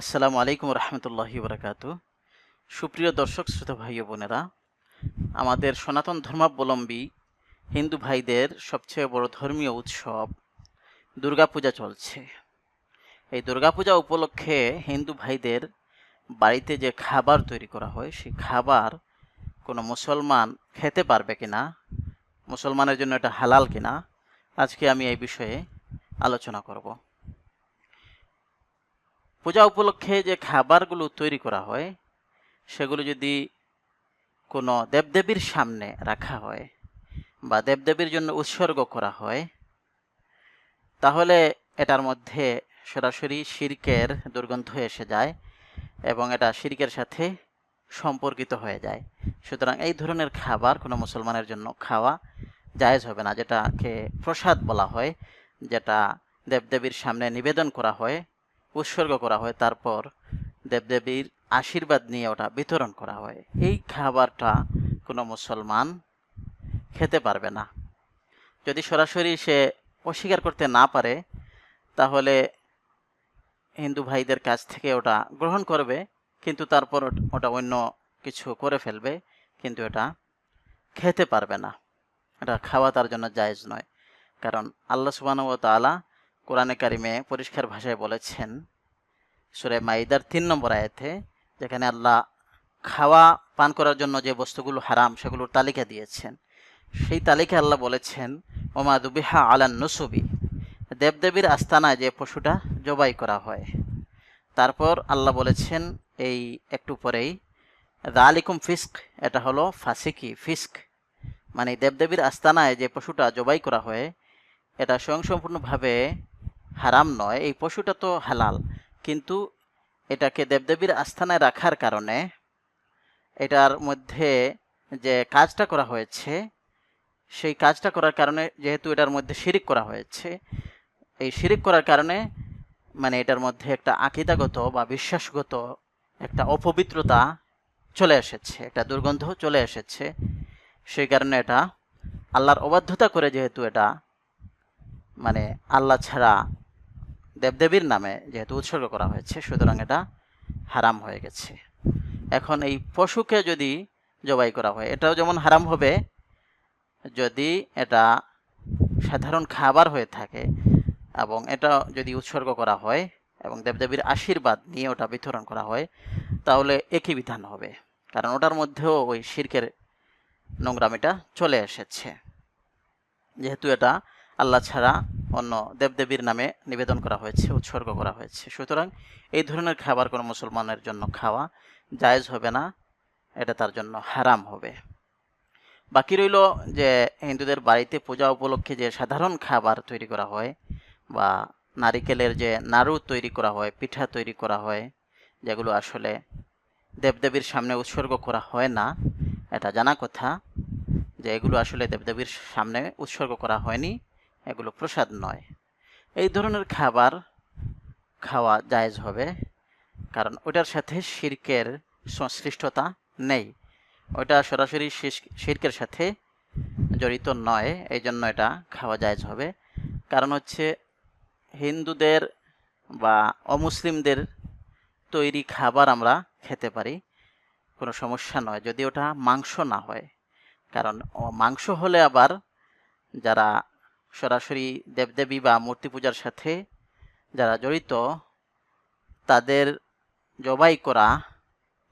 আসসালামু আলাইকুম রহমতুল্লাহি বরকাত। সুপ্রিয় দর্শক, শ্রোতা ভাই ও বোনেরা, আমাদের সনাতন ধর্মাবলম্বী হিন্দু ভাইদের সবচেয়ে বড় ধর্মীয় উৎসব দুর্গাপূজা চলছে। এই দুর্গাপূজা উপলক্ষে হিন্দু ভাইদের বাড়িতে যে খাবার তৈরি করা হয়, সেই খাবার কোনো মুসলমান খেতে পারবে কিনা, মুসলমানের জন্য এটা হালাল কিনা, আজকে আমি এই বিষয়ে আলোচনা করব। পূজা উপলক্ষে যে খাবারগুলো তৈরি করা হয়, সেগুলো যদি কোনো দেবদেবীর সামনে রাখা হয় বা দেবদেবীর জন্য উৎসর্গ করা হয়, তাহলে এটার মধ্যে সরাসরি শিরকের দুর্গন্ধ এসে যায় এবং এটা শিরকের সাথে সম্পর্কিত হয়ে যায়। সুতরাং এই ধরনের খাবার কোনো মুসলমানের জন্য খাওয়া জায়েজ হবে না, যেটাকে প্রসাদ বলা হয়, যেটা দেবদেবীর সামনে নিবেদন করা হয়। উৎসর্গ করা হয়, তারপর দেবদেবীর আশীর্বাদ নিয়ে ওটা বিতরণ করা হয়। এই খাবারটা কোনো মুসলমান খেতে পারবে না। যদি সরাসরি সে অস্বীকার করতে না পারে, তাহলে হিন্দু ভাইদের কাছ থেকে ওটা গ্রহণ করবে, কিন্তু তারপর ওটা অন্য কিছু করে ফেলবে, কিন্তু এটা খেতে পারবে না। এটা খাওয়া তার জন্য জায়েজ নয়। কারণ আল্লাহ সুবাহ তাআলা কোরআনে কারিমে পরিষ্কার ভাষায় বলেছেন সুরে মাইদার তিন নম্বর আয়াতে, যেখানে আল্লাহ খাওয়া, পান করার জন্য যে বস্তুগুলো হারাম সেগুলোর তালিকা দিয়েছেন। সেই তালিকা আল্লাহ বলেছেন, ওমা দুবিহা আলান নুসুবি দেবদেবীর আস্তানায় যে পশুটা জবাই করা হয়। তারপর আল্লাহ বলেছেন, এই একটু পরেই আলিকুম ফিস্ক এটা হলো ফাসিকি, ফিস্ক। মানে দেবদেবীর আস্তানায় যে পশুটা জবাই করা হয়, এটা স্বয়ংসম্পূর্ণভাবে হারাম নয়, এই পশুটা তো হালাল। কিন্তু এটাকে দেবদেবীর আস্থানায় রাখার কারণে এটার মধ্যে যে কাজটা করা হয়েছে, সেই কাজটা করার কারণে যেহেতু এটার মধ্যে শিরিক করা হয়েছে, এই শিরিক করার কারণে মানে এটার মধ্যে একটা আকিদাগত বা বিশ্বাসগত একটা অপবিত্রতা চলে এসেছে, একটা দুর্গন্ধ চলে এসেছে। সেই কারণে এটা আল্লাহর অবাধ্যতা করে যেহেতু এটা মানে আল্লাহ ছাড়া দেবদেবীর নামে যেহেতু উৎসর্গ করা হয়েছে, সুতরাং এটা হারাম হয়ে গেছে। এখন এই পশুকে যদি জবাই করা হয়, এটাও যেমন হারাম হবে, যদি এটা সাধারণ খাবার হয়ে থাকে এবং এটা যদি উৎসর্গ করা হয় এবং দেবদেবীর আশীর্বাদ নিয়ে ওটা বিতরণ করা হয়, তাহলে একই বিধান হবে। কারণ ওটার মধ্যেও ওই শির্কের নোংরামিটা চলে এসেছে। যেহেতু এটা আল্লাহ ছাড়া অন্য দেবদেবীর নামে নিবেদন করা হয়েছে, উৎসর্গ করা হয়েছে। সুতরাং এই ধরনের খাবার কোনো মুসলমানের জন্য খাওয়া জায়েজ হবে না, এটা তার জন্য হারাম হবে। বাকি রইল যে হিন্দুদের বাড়িতে পূজা উপলক্ষে যে সাধারণ খাবার তৈরি করা হয় বা নারিকেলের যে নাড়ু তৈরি করা হয়, পিঠা তৈরি করা হয়, যেগুলো আসলে দেবদেবীর সামনে উৎসর্গ করা হয় না, এটা জানা কথা যে এগুলো আসলে দেবদেবীর সামনে উৎসর্গ করা হয়নি। এগুলো প্রসাদ নয়। এই ধরনের খাবার খাওয়া জায়েজ হবে, কারণ ওটার সাথে শির্কের সংশ্লিষ্টতা নেই। ওটা সরাসরি শির্কের সাথে জড়িত নয় এই জন্য এটা খাওয়া জায়েজ হবে। কারণ হচ্ছে হিন্দুদের বা অমুসলিমদের তৈরি খাবার আমরা খেতে পারি, কোনো সমস্যা নয়, যদি ওটা মাংস না হয়। কারণ মাংস হলে আবার যারা সরাসরি দেবদেবী বা মূর্তি পূজার সাথে যারা জড়িত, তাদের জবাই করা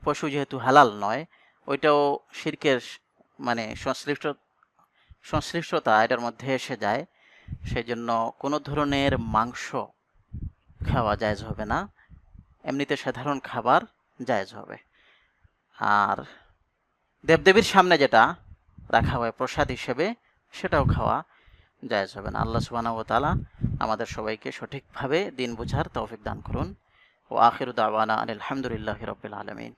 পশু যেহেতু হালাল নয়, ওইটাও শির্কের মানে সংশ্লিষ্ট, সংশ্লিষ্টতা এটার মধ্যে এসে যায়। সেই জন্য কোনো ধরনের মাংস খাওয়া জায়জ হবে না। এমনিতে সাধারণ খাবার জায়জ হবে। আর দেবদেবীর সামনে যেটা রাখা হয় প্রসাদ হিসেবে, সেটাও খাওয়া জায়েজ হবে না আল্লাহ সুবাহ তালা আমাদের সবাইকে সঠিকভাবে দিন বোঝার তৌফিক দান করুন। ও আখিরু দাওয়ানা আলহামদুলিল্লাহ রবিল আলামিন।